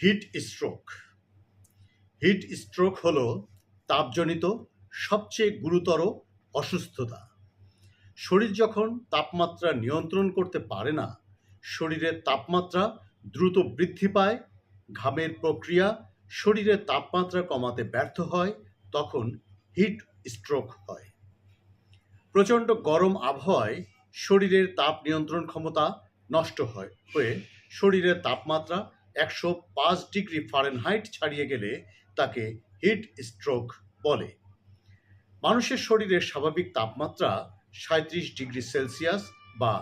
Heat stroke. Heat stroke হল তাপজনিত, সবচেয়ে গুরুতর অসুস্থতা। শরীর যখন তাপমাত্রা নিয়ন্ত্রণ করতে পারে না, শরীরের তাপমাত্রা দ্রুত বৃদ্ধি পায়, ঘামের প্রক্রিয়া শরীরের তাপমাত্রা কমাতে ব্যর্থ হয়, তখন হিট স্ট্রোক হয়। প্রচণ্ড গরম আবহাওয়ায় শরীরের তাপ নিয়ন্ত্রণ ক্ষমতা নষ্ট হয়, হয়ে শরীরের তাপমাত্রা একশো পাঁচ ডিগ্রি ফারেনহাইট ছাড়িয়ে গেলে তাকে হিট স্ট্রোক বলে। মানুষের শরীরের স্বাভাবিক তাপমাত্রা সাঁত্রিশ ডিগ্রি সেলসিয়াস বা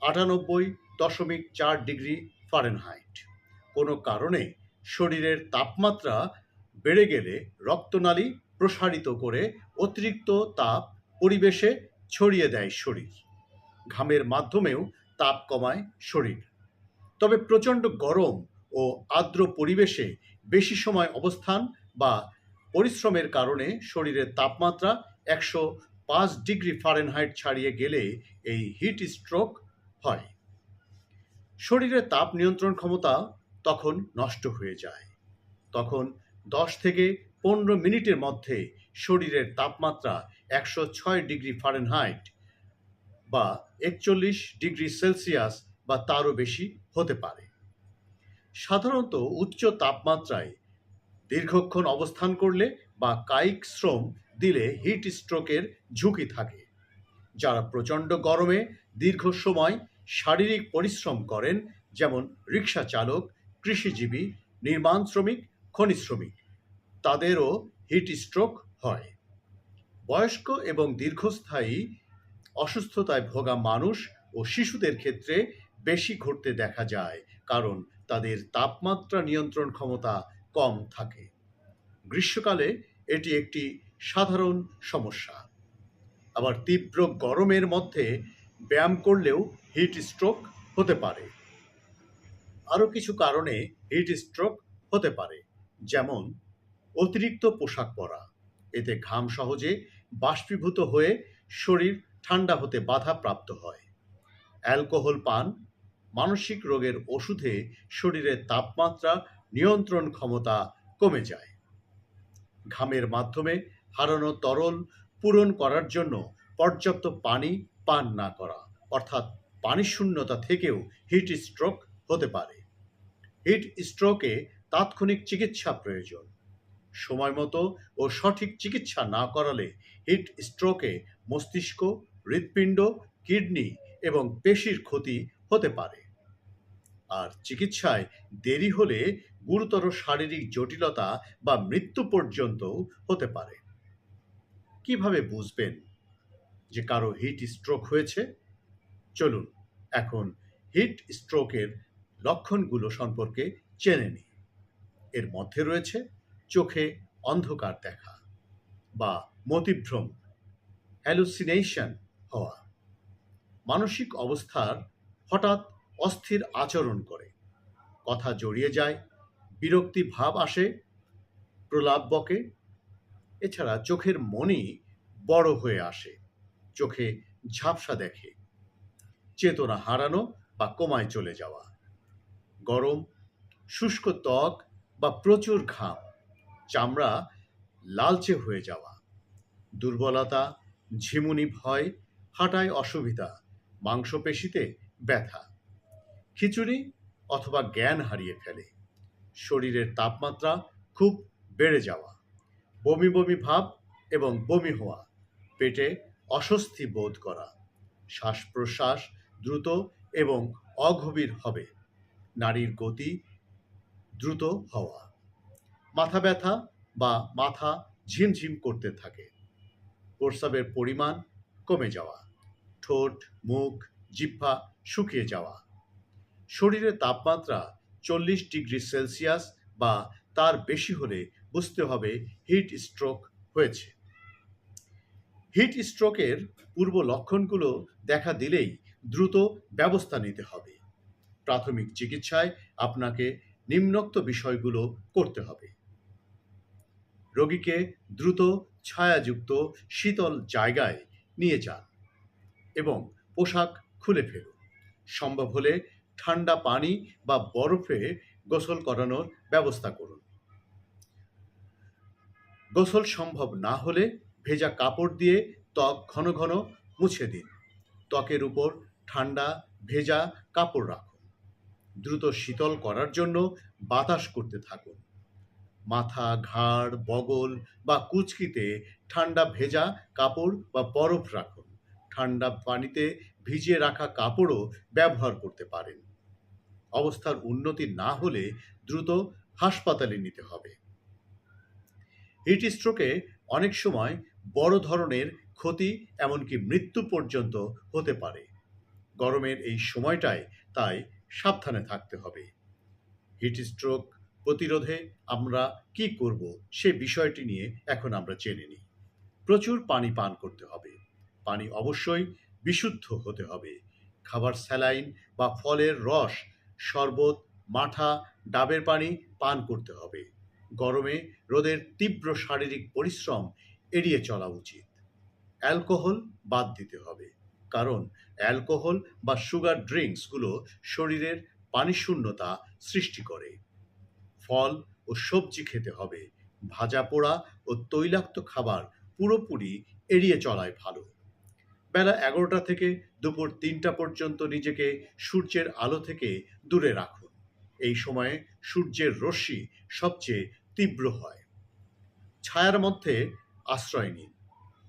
আটানব্বই দশমিক চার ডিগ্রি ফারেনহাইট কোনো কারণে শরীরের তাপমাত্রা বেড়ে গেলে রক্তনালী প্রসারিত করে অতিরিক্ত তাপ পরিবেশে ছড়িয়ে দেয় শরীর। ঘামের মাধ্যমেও তাপ কমায় শরীর। তবে প্রচণ্ড গরম ও আর্দ্র পরিবেশে বেশি সময় অবস্থান বা পরিশ্রমের কারণে শরীরের তাপমাত্রা একশো পাঁচ ডিগ্রি ফারেনহাইট ছাড়িয়ে গেলে এই হিট স্ট্রোক হয়। শরীরের তাপ নিয়ন্ত্রণ ক্ষমতা তখন নষ্ট হয়ে যায়। তখন দশ থেকে পনেরো মিনিটের মধ্যে শরীরের তাপমাত্রা একশো ছয় ডিগ্রি ফারেনহাইট বা একচল্লিশ ডিগ্রি সেলসিয়াস বা তারও বেশি হতে পারে। সাধারণত উচ্চ তাপমাত্রায় দীর্ঘক্ষণ অবস্থান করলে বা কায়িক শ্রম দিলে হিট স্ট্রোকের ঝুঁকি থাকে, যারা প্রচণ্ড গরমে দীর্ঘ সময় শারীরিক পরিশ্রম করেন, যেমন রিক্সা চালক, কৃষিজীবী, নির্মাণ শ্রমিক খনি শ্রমিক। তাদেরও হিট স্ট্রোক হয়। বয়স্ক এবং দীর্ঘস্থায়ী অসুস্থতায় ভোগা মানুষ ও শিশুদের ক্ষেত্রে বেশি ঘটতে দেখা যায়, কারণ তাদের তাপমাত্রা নিয়ন্ত্রণ ক্ষমতা কম থাকে। গ্রীষ্মকালে এটি একটি সাধারণ সমস্যা। আবার তীব্র গরমের মধ্যে ব্যায়াম করলেও হিট স্ট্রোক হতে পারে। আরও কিছু কারণে হিট স্ট্রোক হতে পারে, যেমন অতিরিক্ত পোশাক পরা। এতে ঘাম সহজে বাষ্পীভূত হয়ে শরীর ঠান্ডা হতে বাধা প্রাপ্ত হয়। অ্যালকোহল পান মানসিক রোগের ওষুধে শরীরের তাপমাত্রা নিয়ন্ত্রণ ক্ষমতা কমে যায়। ঘামের মাধ্যমে হারানো তরল পূরণ করার জন্য পর্যাপ্ত পানি পান না করা, অর্থাৎ পানি শূন্যতা থেকেও হিট স্ট্রোক হতে পারে। হিট স্ট্রোকে তাৎক্ষণিক চিকিৎসা প্রয়োজন। সময় মতো ও সঠিক চিকিৎসা না করালে হিট স্ট্রোকে মস্তিষ্ক, হৃৎপিণ্ড, কিডনি এবং পেশির ক্ষতি হতে পারে। আর চিকিৎসায় দেরি হলে গুরুতর শারীরিক জটিলতা বা মৃত্যু পর্যন্ত হতে পারে। কীভাবে বুঝবেন যে কারও হিট স্ট্রোক হয়েছে? চলুন এখন হিট স্ট্রোকের লক্ষণগুলো সম্পর্কে জেনে নিই। এর মধ্যে রয়েছে চোখে অন্ধকার দেখা বা মতিভ্রম হ্যালুসিনেশন হওয়া, মানসিক অবস্থার হঠাৎ অস্থির আচরণ করে। কথা জড়িয়ে যায়, বিরক্তি ভাব আসে, প্রলাপ বকে। এছাড়া চোখের মনি বড় হয়ে আসে, চোখে ঝাপসা দেখে। চেতনা হারানো বা কোমায় চলে যাওয়া। গরম, শুষ্ক ত্বক বা প্রচুর ঘাম, চামড়া লালচে হয়ে যাওয়া। দুর্বলতা, ঝিমুনি ভয়, হাঁটায় অসুবিধা, মাংসপেশিতে ব্যথা। খিচুড়ি অথবা জ্ঞান হারিয়ে ফেলে। শরীরের তাপমাত্রা খুব বেড়ে যাওয়া। বমি বমি ভাব এবং বমি হওয়া। পেটে অস্বস্তি বোধ করা। শ্বাস প্রশ্বাস দ্রুত এবং অগভীর হবে। নারীর গতি দ্রুত হওয়া। মাথা ব্যথা বা মাথা ঝিমঝিম করতে থাকে। প্রস্রাবের পরিমাণ কমে যাওয়া। ঠোঁট, মুখ জিহ্বা শুকিয়ে যাওয়া। শরীরের তাপমাত্রা চল্লিশ ডিগ্রি সেলসিয়াস বা তার বেশি হলে বুঝতে হবে হিট স্ট্রোক হয়েছে। হিট স্ট্রোকের পূর্ব লক্ষণগুলো দেখা দিলেই দ্রুত ব্যবস্থা নিতে হবে। প্রাথমিক চিকিৎসায় আপনাকে নিম্নোক্ত বিষয়গুলো করতে হবে। রোগীকে দ্রুত ছায়াযুক্ত শীতল জায়গায় নিয়ে যান এবং পোশাক খুলে ফেলুন। সম্ভব হলে ঠান্ডা পানি বা বরফে গোসল করানোর ব্যবস্থা করুন। গোসল সম্ভব না হলে ভেজা কাপড় দিয়ে ত্বক ঘন ঘন মুছে দিন। ত্বকের উপর ঠান্ডা, ভেজা কাপড় রাখুন। দ্রুত শীতল করার জন্য বাতাস করতে থাকুন। মাথা, ঘাড়, বগল বা কুচকিতে ঠান্ডা ভেজা কাপড় বা বরফ রাখুন। ঠান্ডা পানিতে ভিজিয়ে রাখা কাপড়ও ব্যবহার করতে পারেন। অবস্থার উন্নতি না হলে দ্রুত হাসপাতালে নিতে হবে। হিট স্ট্রোকে অনেক সময় বড় ধরনের ক্ষতি, এমনকি মৃত্যু পর্যন্ত হতে পারে। গরমের এই সময়টায় তাই সাবধানে থাকতে হবে। হিট স্ট্রোক প্রতিরোধে আমরা কি করব সে বিষয়টি নিয়ে এখন আমরা জেনে নিই। প্রচুর পানি পান করতে হবে। পানি অবশ্যই বিশুদ্ধ হতে হবে। খাবার স্যালাইন বা ফলের রস, শরবত, মাঠা, ডাবের পানি পান করতে হবে। গরমে রোদের তীব্র শারীরিক পরিশ্রম এড়িয়ে চলা উচিত। অ্যালকোহল বাদ দিতে হবে। কারণ অ্যালকোহল বা সুগার ড্রিঙ্কসগুলো শরীরের পানিশূন্যতা সৃষ্টি করে। ফল ও সবজি খেতে হবে। ভাজা পোড়া ও তৈলাক্ত খাবার পুরোপুরি এড়িয়ে চলাই ভালো। বেলা এগারোটা থেকে দুপুর তিনটা পর্যন্ত নিজেকে সূর্যের আলো থেকে দূরে রাখুন। এই সময়ে সূর্যের রশ্মি সবচেয়ে তীব্র হয়। ছায়ার মধ্যে আশ্রয় নিন।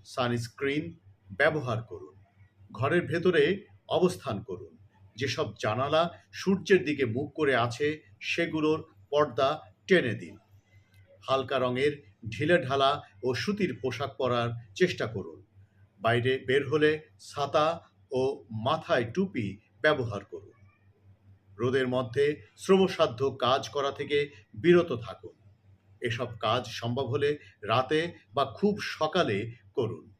সানস্ক্রিন ব্যবহার করুন। ঘরের ভেতরে অবস্থান করুন। যেসব জানালা সূর্যের দিকে মুখ করে আছে, সেগুলোর পর্দা টেনে দিন। হালকা রঙের ঢিলে ঢালা ও সুতির পোশাক পরার চেষ্টা করুন। বাইরে বের হলে ছাতা ও মাথায় টুপি ব্যবহার করুন। রোদের মধ্যে শ্রমসাধ্য কাজ করা থেকে বিরত থাকুন। এসব কাজ সম্ভব হলে রাতে বা খুব সকালে করুন।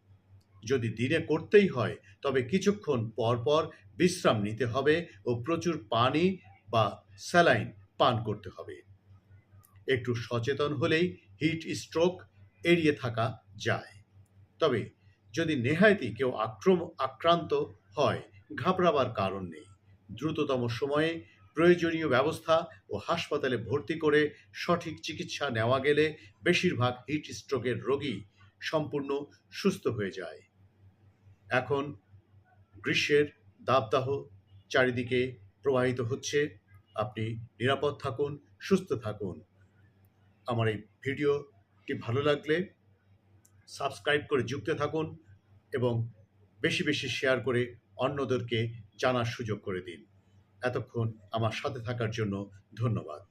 যদি দিনে করতেই হয়, তবে কিছুক্ষণ পর পর বিশ্রাম নিতে হবে ও প্রচুর পানি বা স্যালাইন পান করতে হবে। একটু সচেতন হলেই হিট স্ট্রোক এড়িয়ে থাকা যায়। তবে যদি নেহায়তি কেউ আক্রম, আক্রান্ত হয়, ঘাবড়াবার কারণ নেই। দ্রুততম সময়ে প্রয়োজনীয় ব্যবস্থা ও হাসপাতালে ভর্তি করে সঠিক চিকিৎসা নেওয়া গেলে বেশিরভাগ হিট স্ট্রোকের রোগী সম্পূর্ণ সুস্থ হয়ে যায়। এখন গ্রীষ্মের দাবদাহ চারিদিকে প্রবাহিত হচ্ছে। আপনি নিরাপদ থাকুন, সুস্থ থাকুন। আমার এই ভিডিওটি ভালো লাগলে সাবস্ক্রাইব করে যুক্ত থাকুন এবং বেশি বেশি শেয়ার করে অন্যদেরকে জানার সুযোগ করে দিন। এতক্ষণ আমার সাথে থাকার জন্য ধন্যবাদ।